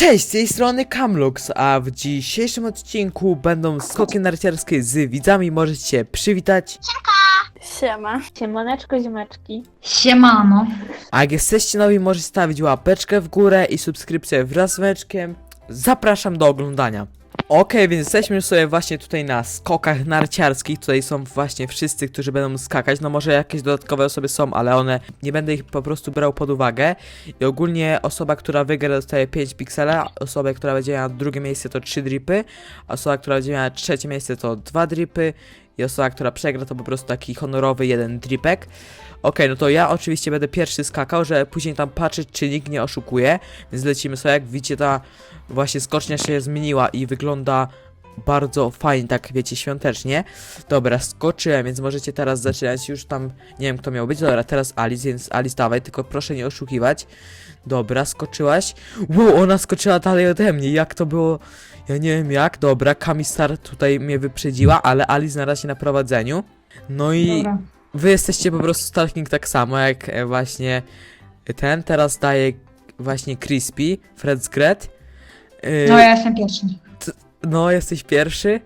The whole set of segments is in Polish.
Cześć, z tej strony Kamlux, a w dzisiejszym odcinku będą skoki narciarskie z widzami. Możecie się przywitać. Siema. Siemoneczko, ziomeczki. Siemano. A jak jesteście nowi, możecie stawić łapeczkę w górę i subskrypcję wraz z meczkiem. Zapraszam do oglądania. Okej, więc jesteśmy sobie właśnie tutaj na skokach narciarskich. Tutaj są właśnie wszyscy, którzy będą skakać. No może jakieś dodatkowe osoby są, ale one nie będę ich po prostu brał pod uwagę. I ogólnie osoba, która wygra dostaje 5 piksela, osoba, która będzie miała drugie miejsce to 3 dripy, osoba, która będzie miała trzecie miejsce to 2 dripy i osoba, która przegra to po prostu taki honorowy jeden dripek. Okej, no to ja oczywiście będę pierwszy skakał, że później tam patrzeć, czy nikt nie oszukuje. Więc lecimy sobie, jak widzicie, ta właśnie skocznia się zmieniła i wygląda bardzo fajnie, tak wiecie, świątecznie. Dobra, skoczyłem, więc możecie teraz zaczynać. Już tam nie wiem, kto miał być. Dobra, teraz Alice, więc Alice dawaj, tylko proszę nie oszukiwać. Dobra, skoczyłaś. Wow, ona skoczyła dalej ode mnie. Jak to było? Ja nie wiem jak. Dobra, Kamistar tutaj mnie wyprzedziła, ale Alice na razie na prowadzeniu. No i Dobra. Wy jesteście po prostu Stalking tak samo jak e, właśnie ten. Teraz daje właśnie Crispy, Fred Gret. Yy, No ja jestem pierwszy. no, jesteś pierwszy.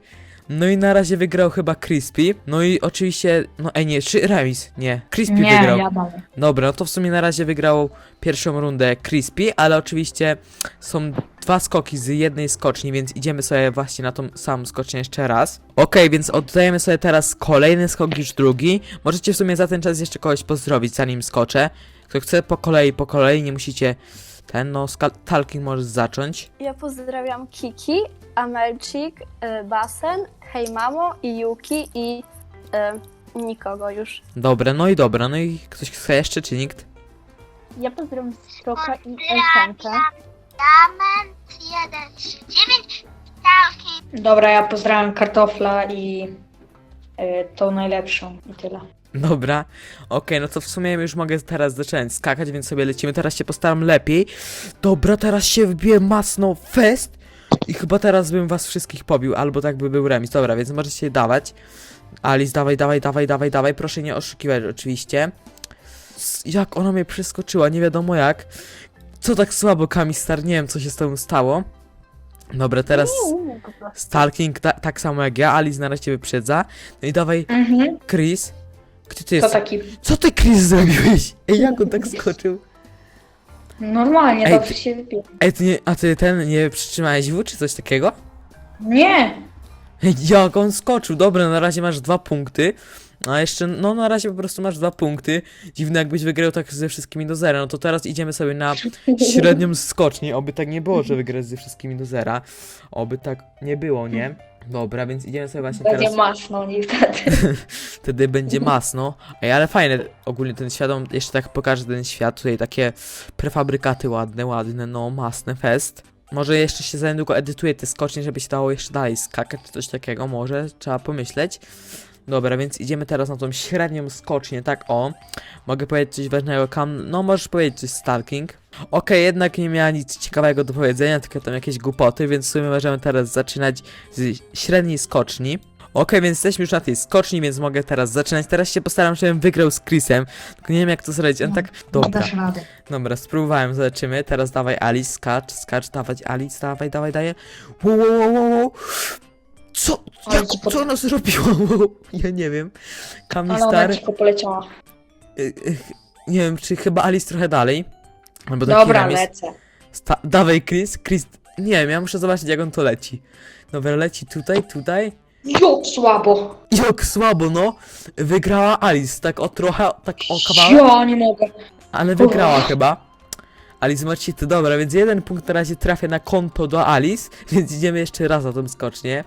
No i na razie wygrał chyba Crispy. No i oczywiście, no ej nie, czy remis? Nie, Crispy Nie, wygrał. ja dalej. Dobra, no to w sumie na razie wygrał pierwszą rundę Crispy, ale oczywiście są dwa skoki z jednej skoczni, więc idziemy sobie właśnie na tą samą skocznię jeszcze raz. Okej, więc oddajemy sobie teraz kolejny skok, już drugi. Możecie w sumie za ten czas jeszcze kogoś pozdrowić, zanim skoczę. Kto chce po kolei, po kolei, nie musicie ten, no, skal- talking możesz zacząć. Ja pozdrawiam Kiki, Amelcik, y, Basen, Hej Mamo i Yuki i y, nikogo już. Dobra, no i dobra, no i ktoś chce jeszcze, czy nikt? Ja pozdrawiam Skoka i Elsenkę. Diamond 139 Stalking Dobra, ja pozdrawiam kartofla i y, tą najlepszą i tyle. Dobra, okej, no to w sumie już mogę teraz zacząć skakać, więc sobie lecimy. Teraz się postaram lepiej. Dobra, teraz się wbiję masno fest i chyba teraz bym was wszystkich pobił, albo tak by był remis. Dobra, więc możecie dawać. Alice, dawaj, dawaj, dawaj, dawaj, dawaj. Proszę nie oszukiwać oczywiście. S- Jak ona mnie przeskoczyła, nie wiadomo jak. Co tak słabo, Kamistar, nie wiem co się z tobą stało. Dobra, teraz Stalking ta, tak samo jak ja, Alice na razie wyprzedza. No i dawaj, Mhm. Chris. Gdzie ty To jesteś? taki Co ty, Chris, zrobiłeś? Ej, jak on tak skoczył? normalnie, Ej, dobrze ty- się wybiję. Ej, ty nie, a ty ten, nie przytrzymałeś W, czy coś takiego? Nie! Ej, jak on skoczył? Dobra, na razie masz dwa punkty. A jeszcze, no na razie po prostu masz dwa punkty. Dziwne jakbyś wygrał tak ze wszystkimi do zera. No to teraz idziemy sobie na średnią skocznię. Oby tak nie było, że wygrasz ze wszystkimi do zera. Oby tak nie było, nie? Dobra, więc idziemy sobie właśnie Będzie teraz... masno i wtedy. Wtedy będzie masno. Ej, ale fajne ogólnie ten świat, on jeszcze tak pokażę ten świat, tutaj takie prefabrykaty ładne, ładne, no masne fest. Może jeszcze się za niedługo edytuje te skocznie, żeby się dało jeszcze dalej skakać, czy coś takiego, może, trzeba pomyśleć. Dobra, więc idziemy teraz na tą średnią skocznię, tak o. Mogę powiedzieć coś ważnego, Kam, no możesz powiedzieć coś Stalking. Okej, jednak nie miała nic ciekawego do powiedzenia, tylko tam jakieś głupoty, więc w sumie możemy teraz zaczynać z średniej skoczni. Okej, więc jesteśmy już na tej skoczni, więc mogę teraz zaczynać. Teraz się postaram, żebym wygrał z Chrisem. Tylko nie wiem jak to zrobić. On tak. Dobra, dobra, spróbowałem, zobaczymy. Teraz dawaj Alice, skacz, skacz, dawać Alice, dawaj, dawaj, daję. Wow, wow, wow, wow. Co? Ale Jak, ci pod- co ona zrobiła? Ja nie wiem. Ale ona poleciała. y, y, nie wiem, czy chyba Alice trochę dalej. Albo Dobra, lecę. Sta- dawaj Chris, Chris. Nie wiem, ja muszę zobaczyć jak on to leci. Dobra, leci tutaj, tutaj. Jo, słabo. Jak słabo, no. Wygrała Alice, tak o trochę, tak o kawałek, Jo, nie mogę. ale wygrała chyba. Alice cheaty, dobra, więc jeden punkt na razie trafia na konto do Alice, więc idziemy jeszcze raz na tą skocznię.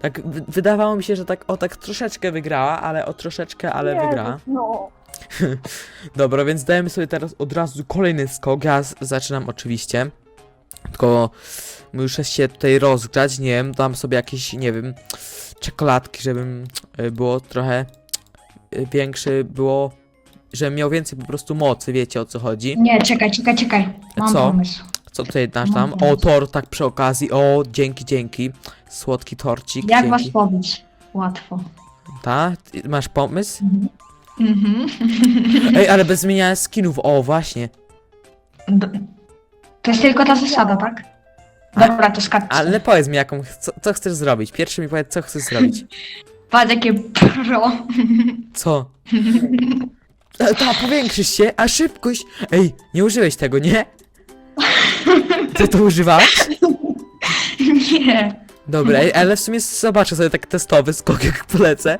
Tak, wydawało mi się, że tak o tak troszeczkę wygrała, ale o troszeczkę, ale Nie, wygrała. No. Dobra, więc dajemy sobie teraz od razu kolejny skok. Ja zaczynam oczywiście. Tylko muszę się tutaj rozgrzać, nie wiem, dam sobie jakieś, nie wiem, czekoladki, żebym y, było trochę y, większy, było, żebym miał więcej po prostu mocy, wiecie o co chodzi. Nie, czekaj, czekaj, czekaj. Mam Co? pomysł. Co tutaj dasz tam? Mam O, tor tak przy okazji, o, dzięki, dzięki. Słodki torcik, Jak was dzięki. pobić? Łatwo. Ta? Ty Masz pomysł? Mhm. Ej, ale bez zmieniania skinów, o, właśnie. D- To jest tylko ta zasada, tak? Dobra, to skacz. Ale powiedz mi, jaką, co, co chcesz zrobić? Pierwszy mi powiedz, co chcesz zrobić. Patrz jakie pro. Co? Ta, ta, powiększysz się, a szybkość. Ej, nie użyłeś tego, nie? Ty to używałeś? Nie. Dobra, ej, ale w sumie zobaczę sobie tak testowy skok, jak polecę.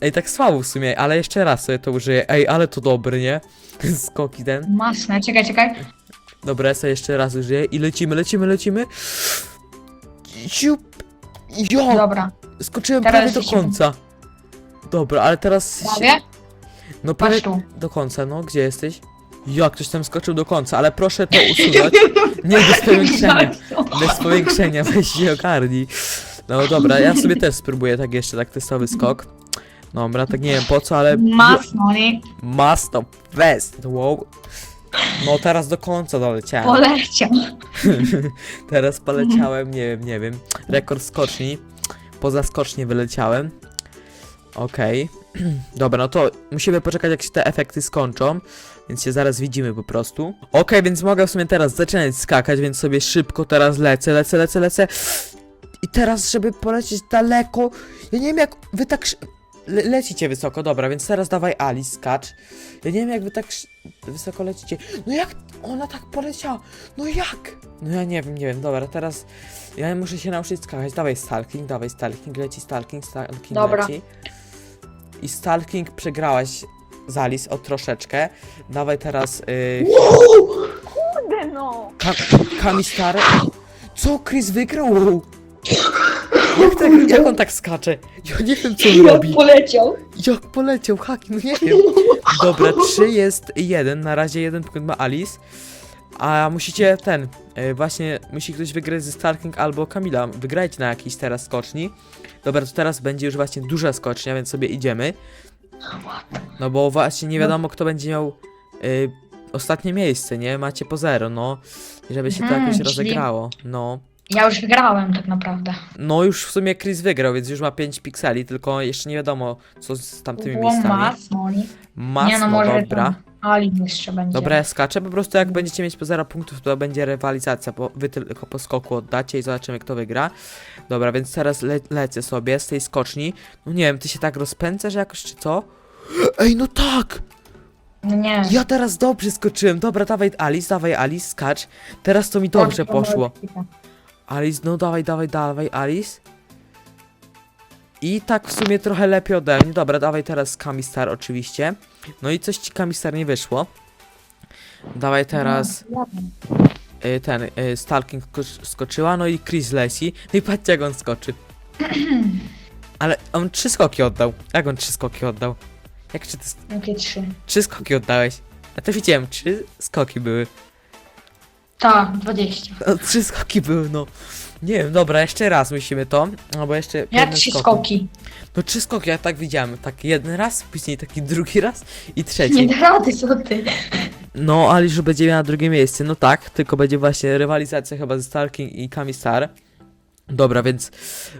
Ej, tak słabo w sumie, ale jeszcze raz sobie to użyję. Ej, ale to dobry, nie? Skoki ten. Masne, czekaj, czekaj. Dobra, ja sobie jeszcze raz użyję i lecimy, lecimy, lecimy. Siup. Jo! Dobra. Skoczyłem Teraz prawie do lecimy. końca. Dobra, ale teraz... Prawie? No prawie Patrz tu. do końca, no gdzie jesteś? Jak ktoś tam skoczył do końca, ale proszę to usunąć. Nie, bez powiększenia. Bez powiększenia, weź się ogarnij. No dobra, ja sobie też spróbuję tak jeszcze, tak testowy skok. Dobra, tak nie wiem po co, ale... Masno, nie? Masto West, wow. No teraz do końca doleciałem. Poleciał. Teraz poleciałem, nie wiem, nie wiem. Rekord skoczni. Poza skocznie wyleciałem. Okej. Dobra, no to musimy poczekać jak się te efekty skończą. Więc się zaraz widzimy po prostu. Okej, więc mogę w sumie teraz zaczynać skakać, więc sobie szybko teraz lecę, lecę, lecę, lecę. I teraz, żeby polecieć daleko. Ja nie wiem jak wy tak. Le lecicie wysoko, dobra, więc teraz dawaj Alice, skacz. Ja nie wiem jak wy tak wysoko lecicie. No jak ona tak poleciała? No jak? No ja nie wiem, nie wiem, dobra, teraz ja muszę się nauczyć skakać. Dawaj Stalking, dawaj Stalking, leci Stalking, Stalking Dobra. leci. I Stalking przegrałaś z Alice o troszeczkę. Dawaj teraz y, Kurde no! Ka Kamistar. Co Chris wygrał? Jak, tak, jak on tak skacze? Ja nie wiem co on robi. poleciał. Jak poleciał haki, no nie wiem. Dobra, 3 jest 1, na razie jeden punkt ma Alice. A musicie ten, y, właśnie musi ktoś wygrać ze Starking albo Kamila. Wygrajcie na jakiejś teraz skoczni. Dobra, to teraz będzie już właśnie duża skocznia, więc sobie idziemy. No bo właśnie nie wiadomo kto będzie miał y, ostatnie miejsce, nie? Macie po zero, no. I żeby się to Mhm, jakoś czyli- rozegrało, no. Ja już wygrałem tak naprawdę. No już w sumie Chris wygrał, więc już ma 5 pikseli, tylko jeszcze nie wiadomo co z tamtymi Było miejscami. masno, nie? Masno, nie no, może dobra. tam Ali jeszcze będzie. Dobra, ja skaczę, po prostu jak będziecie mieć po 0 punktów, to będzie rywalizacja, bo wy tylko po skoku oddacie i zobaczymy kto wygra. Dobra, więc teraz le lecę sobie z tej skoczni. No nie wiem, ty się tak rozpędzasz jakoś, czy co? Ej, no tak! No nie. Ja teraz dobrze skoczyłem. Dobra, dawaj Alice, dawaj Alice, skacz. Teraz to mi dobrze poszło. Alice, no dawaj, dawaj, dawaj, Alice. I tak w sumie trochę lepiej ode mnie. Dobra, dawaj teraz Kamistar oczywiście. No i coś ci Kamistar nie wyszło. Dawaj teraz y, ten, y, Stalking sko- skoczyła, no i Chris leci. No i patrzcie jak on skoczy. Ale on trzy skoki oddał. Jak on trzy skoki oddał? Jak czy ty Jakie trzy? trzy skoki oddałeś? Ja to widziałem, trzy skoki były. Tak, 20. No, trzy skoki były, no. Nie wiem, dobra, jeszcze raz musimy to. No bo jeszcze. Jak trzy skok. skoki? No trzy skoki, ja tak widziałem. Tak jeden raz, później taki drugi raz i trzeci. Nie da rady, co ty? No, ale już będzie miała drugie miejsce. No tak, tylko będzie właśnie rywalizacja chyba ze Stalking i Kami Star. Dobra, więc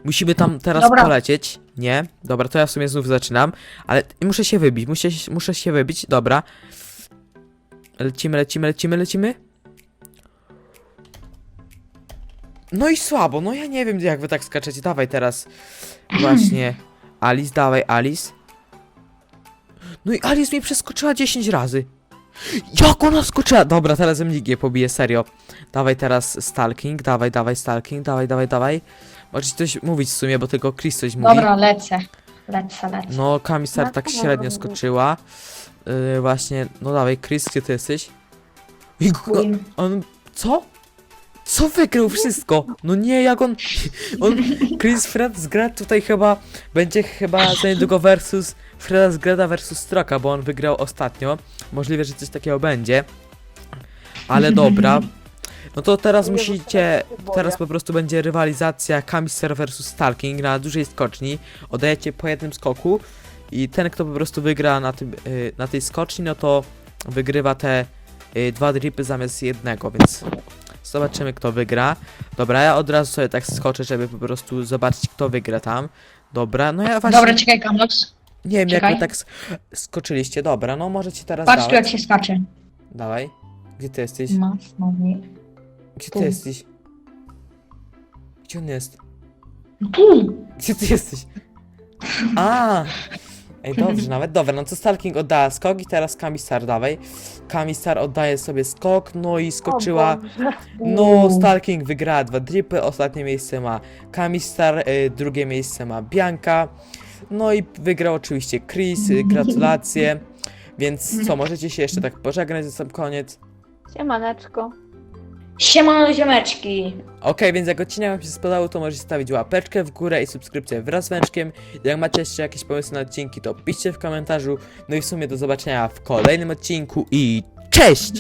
musimy tam teraz Dobra. polecieć. Nie? Dobra, to ja w sumie znów zaczynam. Ale muszę się wybić, muszę, muszę się wybić. Dobra. Lecimy, lecimy, lecimy, lecimy. No i słabo, no ja nie wiem jak wy tak skaczecie. Dawaj teraz właśnie Alice, dawaj Alice. No i Alice mi przeskoczyła 10 razy. Jak ona skoczyła? Dobra, teraz MDG pobiję, serio. Dawaj teraz Stalking, dawaj, dawaj Stalking, dawaj, dawaj, dawaj. Możecie coś mówić w sumie, bo tylko Chris coś mówi. Dobra, lecę. Lecę, lecę. No, Kamisar No, tak średnio skoczyła. Yy, właśnie, no dawaj, Chris, gdzie ty jesteś? I Win. on, co? Co wygrał wszystko? No nie, jak on, on, Chris Fred zgra tutaj chyba, będzie chyba za niedługo versus, Freda zgrada versus Stroka, bo on wygrał ostatnio. Możliwe, że coś takiego będzie. Ale dobra. No to teraz musicie, teraz po prostu będzie rywalizacja Kamister versus Stalking na dużej skoczni. Oddajecie po jednym skoku i ten, kto po prostu wygra na, tym, y, na tej skoczni, no to wygrywa te y, dwa dripy zamiast jednego, więc zobaczymy kto wygra. Dobra, ja od razu sobie tak skoczę, żeby po prostu zobaczyć kto wygra tam. Dobra, no ja właśnie Dobra, czekaj, Kamlox. nie wiem jak czekaj. wy tak sk- skoczyliście. Dobra, no możecie teraz Patrz tu, jak się skacze. Dawaj. Gdzie ty jesteś? Masno, nie? Gdzie ty Tu. jesteś? Gdzie on jest? Tu! Gdzie ty jesteś? A! Ej, dobrze, nawet dobra, no to Stalking oddała skok i teraz Kamistar dawaj. Kamistar oddaje sobie skok, no i skoczyła. No, Stalking wygrała dwa dripy, ostatnie miejsce ma Kamistar, y, drugie miejsce ma Bianka. No i wygrał oczywiście Chris, y, gratulacje. Więc co, możecie się jeszcze tak pożegnać na sam koniec. Siemaneczko. Siemano ziomeczki! Okej, więc jak odcinek Wam się spodobał, to możecie stawić łapeczkę w górę i subskrypcję wraz z węczkiem. Jak macie jeszcze jakieś pomysły na odcinki, to piszcie w komentarzu. No i w sumie do zobaczenia w kolejnym odcinku i cześć!